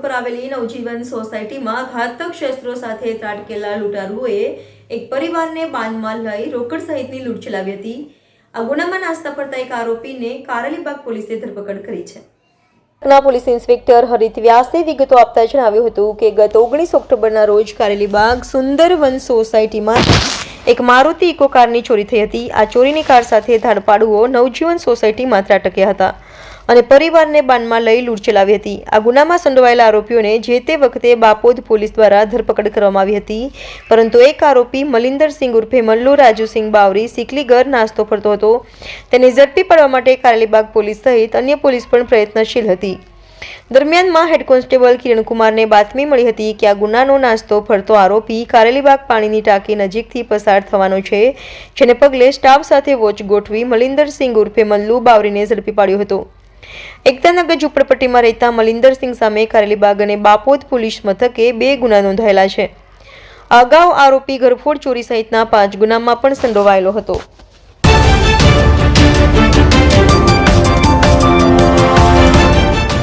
આવેલી નવજીવન સોસાયટીમાં ઘાતક શસ્ત્રો સાથે ત્રાટકેલા લૂંટારુઓએ એક પરિવારને બાંધમાં લઈ રોકડ સહિતની લૂંટ ચલાવી હતી. આ ગુનામાં નાસ્તા પડતા એક આરોપીને કારેલીબાગ પોલીસે ધરપકડ કરી છે. ના પોલીસ ઇન્સ્પેક્ટર હરિત વ્યાસે વિગતો આપતા જણાવ્યું હતું કે ગત ઓગણીસ ઓક્ટોબરના રોજ કારેલીબાગ સુંદરવન સોસાયટીમાં એક મારુતિ ઇકો કારની ચોરી થઈ હતી. આ ચોરીની કાર સાથે ધાડપાડુઓ નવજીવન સોસાયટીમાં ત્રાટક્યા હતા. અને પરિવારને બાનમાં લઈ લૂંટ ચલાવી હતી. આ ગુનામાં સંડોવાયેલા આરોપીઓને જે તે વખતે બાપોદ પોલીસ દ્વારા ધરપકડ કરવામાં આવી હતી. પરંતુ એક આરોપી મલિંદરસિંહ ઉર્ફે મલ્લુ રાજુસિંહ બાવરી સિકલીગર નાસ્તો ફરતો હતો. તેને ઝડપી પાડવા માટે કારેલીબાગ પોલીસ સહિત અન્ય પોલીસ પણ પ્રયત્નશીલ હતી. દરમિયાનમાં હેડ કોન્સ્ટેબલ કિરણકુમારને બાતમી મળી હતી કે આ ગુનાનો નાસ્તો ફરતો આરોપી કારેલીબાગ પાણીની ટાંકી નજીકથી પસાર થવાનો છે, જેને પગલે સ્ટાફ સાથે વોચ ગોઠવી મલિંદરસિંહ ઉર્ફે મલ્લુ બાવરીને ઝડપી પાડ્યો હતો. એકતાનગર ઝૂંપડપટ્ટીમાં રહેતા મલિંદરસિંહ સામે કારેલીબાગ અને બાપોદ પોલીસ મથકે બે ગુના નોંધાયેલા છે. અગાઉ આરોપી ઘરફોડ ચોરી સહિતના પાંચ ગુનામાં પણ સંડોવાયેલો હતો.